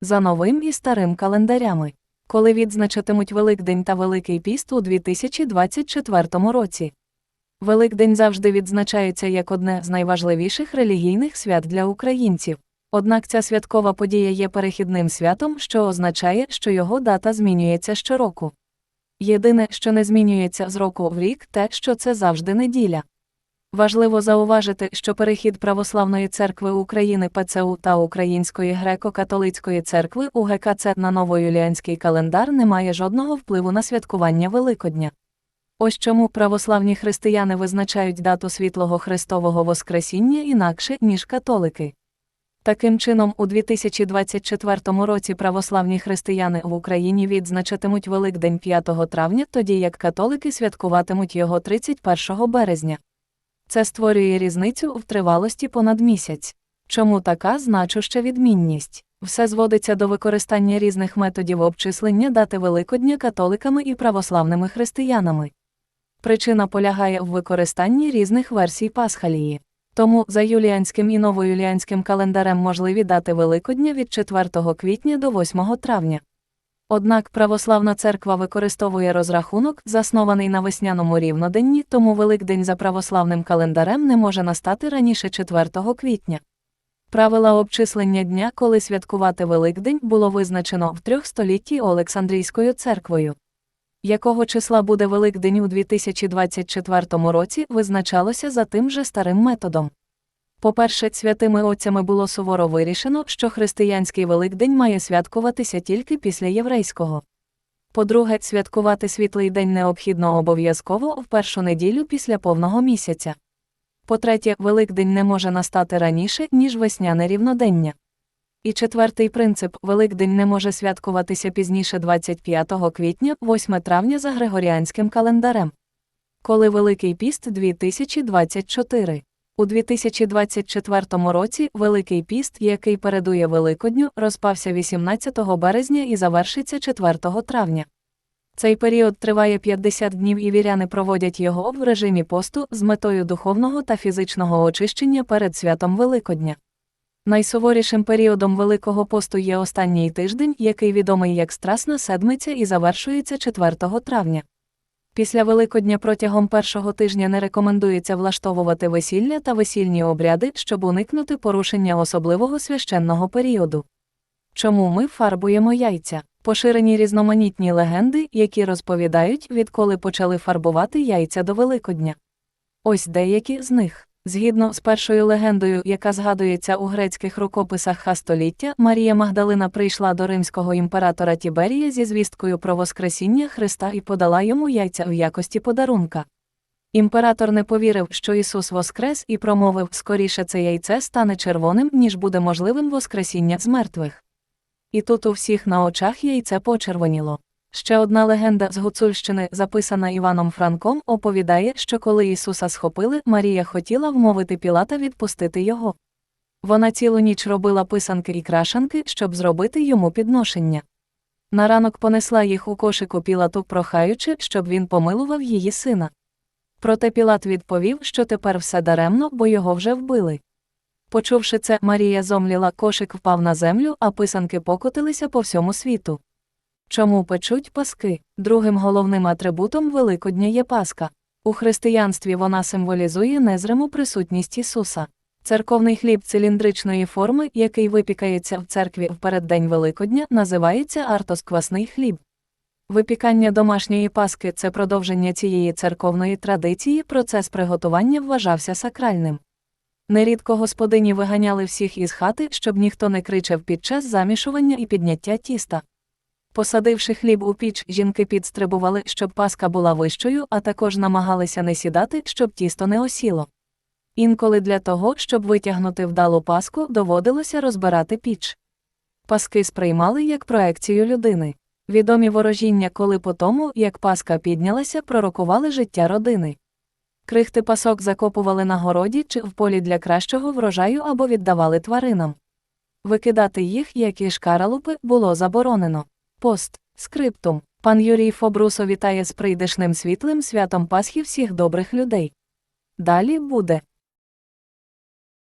за новим і старим календарями, коли відзначатимуть Великдень та Великий піст у 2024 році. Великдень завжди відзначається як одне з найважливіших релігійних свят для українців. Однак ця святкова подія є перехідним святом, що означає, що його дата змінюється щороку. Єдине, що не змінюється з року в рік, те, що це завжди неділя. Важливо зауважити, що перехід Православної церкви України ПЦУ та Української греко-католицької церкви УГКЦ на новоюліанський календар не має жодного впливу на святкування Великодня. Ось чому православні християни визначають дату світлого Христового Воскресіння інакше, ніж католики. Таким чином, у 2024 році православні християни в Україні відзначатимуть Великдень 5 травня, тоді як католики святкуватимуть його 31 березня. Це створює різницю в тривалості понад місяць. Чому така значуща відмінність? Все зводиться до використання різних методів обчислення дати Великодня католиками і православними християнами. Причина полягає в використанні різних версій Пасхалії. Тому за юліанським і новоюліанським календарем можливі дати Великодня від 4 квітня до 8 травня. Однак православна церква використовує розрахунок, заснований на весняному рівноденні, тому Великдень за православним календарем не може настати раніше 4 квітня. Правила обчислення дня, коли святкувати Великдень, було визначено в трьох столітті Олександрійською церквою. Якого числа буде Великдень у 2024 році, визначалося за тим же старим методом. По-перше, святими отцями було суворо вирішено, що християнський Великдень має святкуватися тільки після єврейського. По-друге, святкувати світлий день необхідно обов'язково в першу неділю після повного місяця. По-третє, Великдень не може настати раніше, ніж весняне рівнодення. І четвертий принцип Великдень не може святкуватися пізніше 25 квітня, 8 травня за Григоріанським календарем. Коли Великий піст 2024. У 2024 році Великий піст, який передує Великодню, розпався 18 березня і завершиться 4 травня. Цей період триває 50 днів і віряни проводять його в режимі посту з метою духовного та фізичного очищення перед святом Великодня. Найсуворішим періодом Великого посту є останній тиждень, який відомий як Страсна Седмиця і завершується 4 травня. Після Великодня протягом першого тижня не рекомендується влаштовувати весілля та весільні обряди, щоб уникнути порушення особливого священного періоду. Чому ми фарбуємо яйця? Поширені різноманітні легенди, які розповідають, відколи почали фарбувати яйця до Великодня. Ось деякі з них. Згідно з першою легендою, яка згадується у грецьких рукописах ха століття, Марія Магдалина прийшла до римського імператора Тіберія зі звісткою про Воскресіння Христа і подала йому яйця в якості подарунка. Імператор не повірив, що Ісус воскрес, і промовив скоріше це яйце стане червоним, ніж буде можливим Воскресіння з мертвих. І тут у всіх на очах яйце почервоніло. Ще одна легенда з Гуцульщини, записана Іваном Франком, оповідає, що коли Ісуса схопили, Марія хотіла вмовити Пілата відпустити його. Вона цілу ніч робила писанки і крашанки, щоб зробити йому підношення. На ранок понесла їх у кошику Пілату, прохаючи, щоб він помилував її сина. Проте Пілат відповів, що тепер все даремно, бо його вже вбили. Почувши це, Марія зомліла, кошик впав на землю, а писанки покотилися по всьому світу. Чому печуть паски? Другим головним атрибутом Великодня є Пасха. У християнстві вона символізує незриму присутність Ісуса. Церковний хліб циліндричної форми, який випікається в церкві в переддень Великодня, називається артосквасний хліб. Випікання домашньої паски це продовження цієї церковної традиції, процес приготування вважався сакральним. Нерідко господині виганяли всіх із хати, щоб ніхто не кричав під час замішування і підняття тіста. Посадивши хліб у піч, жінки підстрибували, щоб паска була вищою, а також намагалися не сідати, щоб тісто не осіло. Інколи для того, щоб витягнути вдалу паску, доводилося розбирати піч. Паски сприймали як проекцію людини. Відомі ворожіння, коли по тому, як паска піднялася, пророкували життя родини. Крихти пасок закопували на городі чи в полі для кращого врожаю або віддавали тваринам. Викидати їх, як і шкаралупи, було заборонено. Пост, скриптум. Пан Юрій Фобрусо вітає з прийдешним світлим святом Пасхи всіх добрих людей. Далі буде.